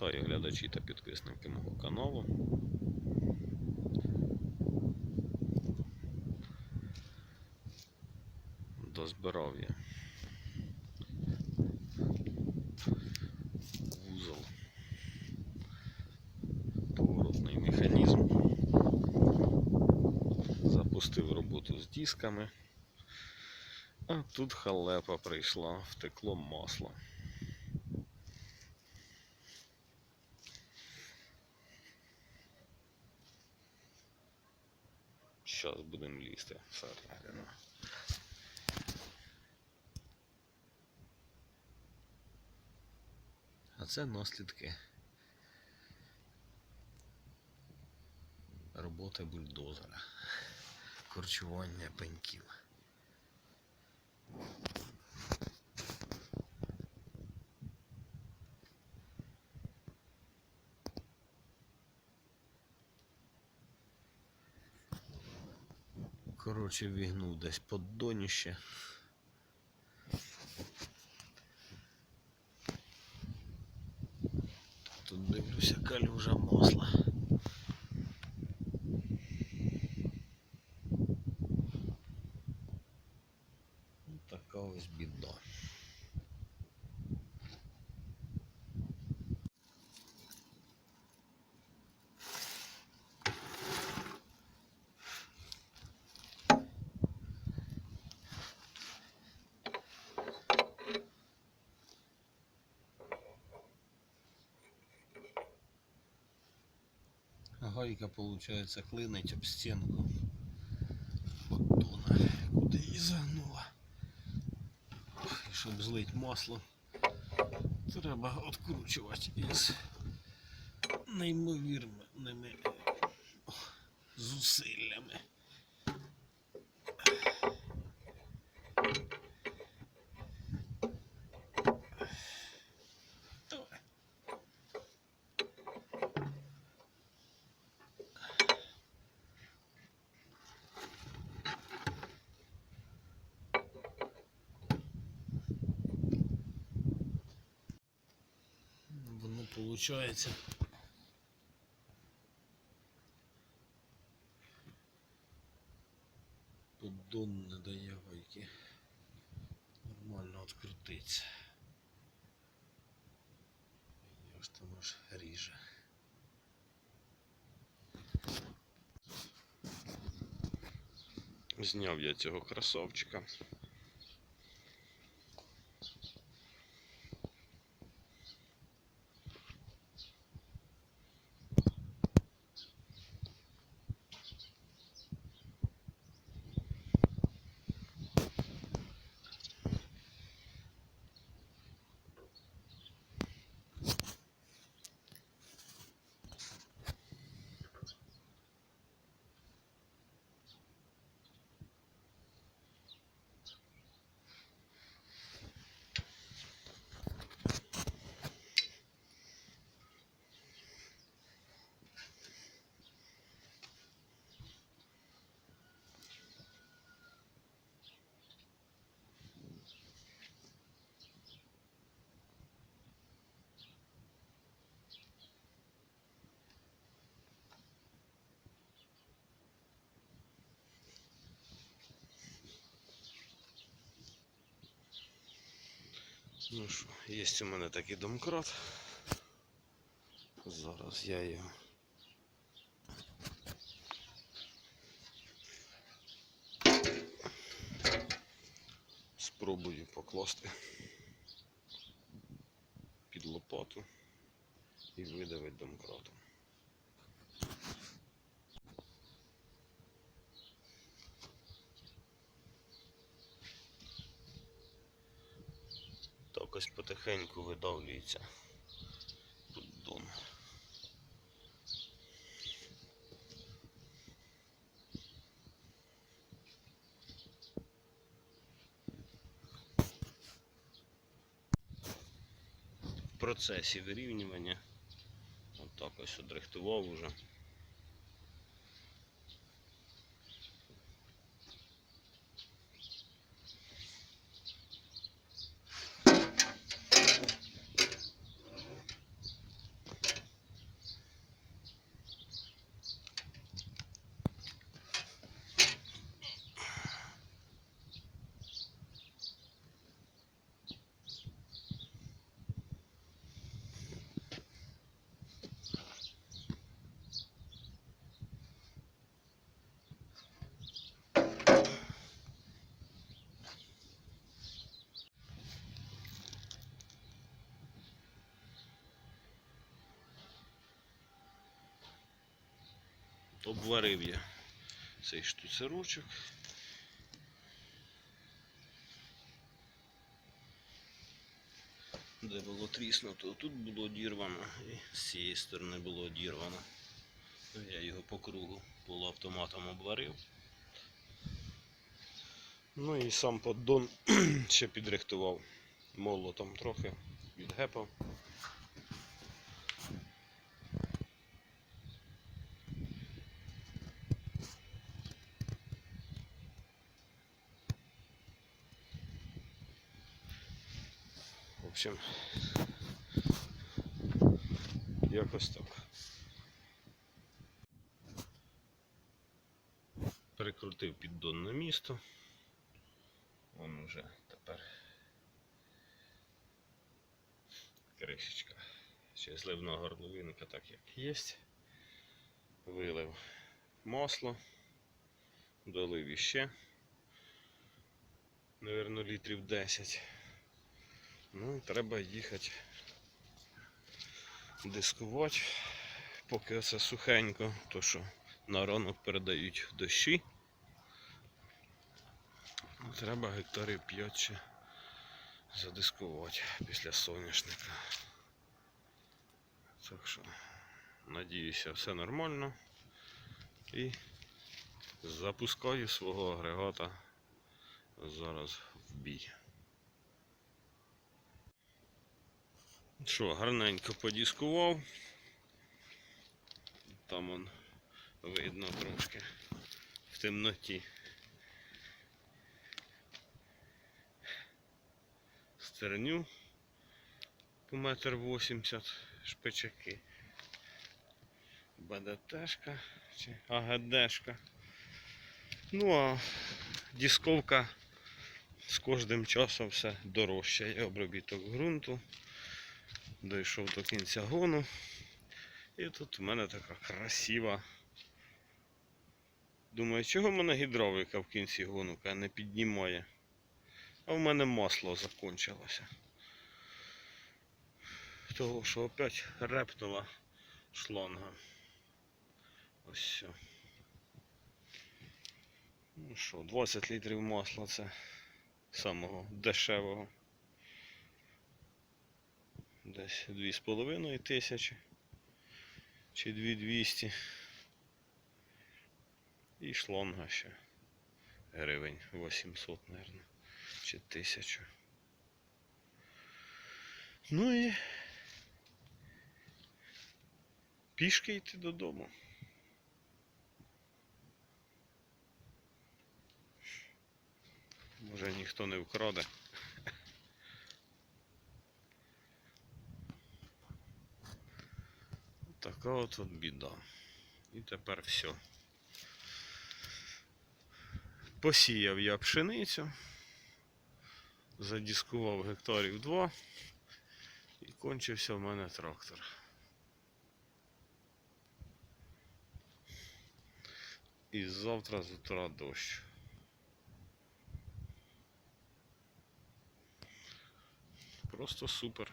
Вітаю глядачі та підписники мого каналу. Дозбирав я вузол, поворотний механізм. Запустив роботу з дисками. А тут халепа прийшла, втекло масло. Зараз будемо лізти всередину. А це наслідки роботи бульдозера, корчування пеньків. Коротше, вігнув десь под доніще. Тут дивлюся калюжа масла. Ну, Така ось біда. Гайка, получается, клинить об стінку батона, куди її загнула. І щоб злить масло, треба відкручувати із неймовірними зусиллями. Получается. Поддон не дає гайки нормально відкрутитися. Аж там аж ріже. Зняв я цього красавчика. Ну що, є у мене такий домкрат. Зараз я його. Спробую покласти під лопату і видавити домкратом. Так ось потихеньку видавлюється поддон. В процесі вирівнювання. Отак ось одрихтував уже. Обварив я цей штуцерочок. Де було тріснуто, тут було дірвано, і з цієї сторони було дірвано. Я його по кругу полуавтоматом обварив. Ну і сам поддон ще підрихтував молотом трохи, відгепав. Общем, якось так. Прикрутив піддон на місто. Вон уже тепер кришечка. Ще зливна горловинка, так як є. Вилив масло, долив іще, Наверно, літрів 10. Ну, і треба їхати дискувати, поки оце сухенько, то що на ранок передають дощі. Треба гектарів 5 ще задискувати після соняшника. Так що, надіюся, все нормально. І запускаю свого агрегата зараз в бій. Що, гарненько подіскував. Там он видно трошки в темноті. Стерню по метр вісімдесят шпичаки. БДТшка чи АГДшка. Ну а дисковка з кожним часом все дорожчає. Обробіток ґрунту. Дійшов до кінця гону. І тут в мене така красива. Думаю, чого в мене гідравліка в кінці гону не піднімає. А в мене масло закончилося. Того, що опять репнула шланга. Ось все. Ну що, 20 літрів масла це самого дешевого. Десь 2,5 тисячі чи 2200. І шлонга ще гривень 800, мабуть, чи 1000. Ну і пішки йти додому. Може ніхто не вкраде. Така от от біда. І тепер все. Посіяв я пшеницю, задіскував гектарів 2 і кончився в мене трактор. І завтра з утра дощ. Просто супер.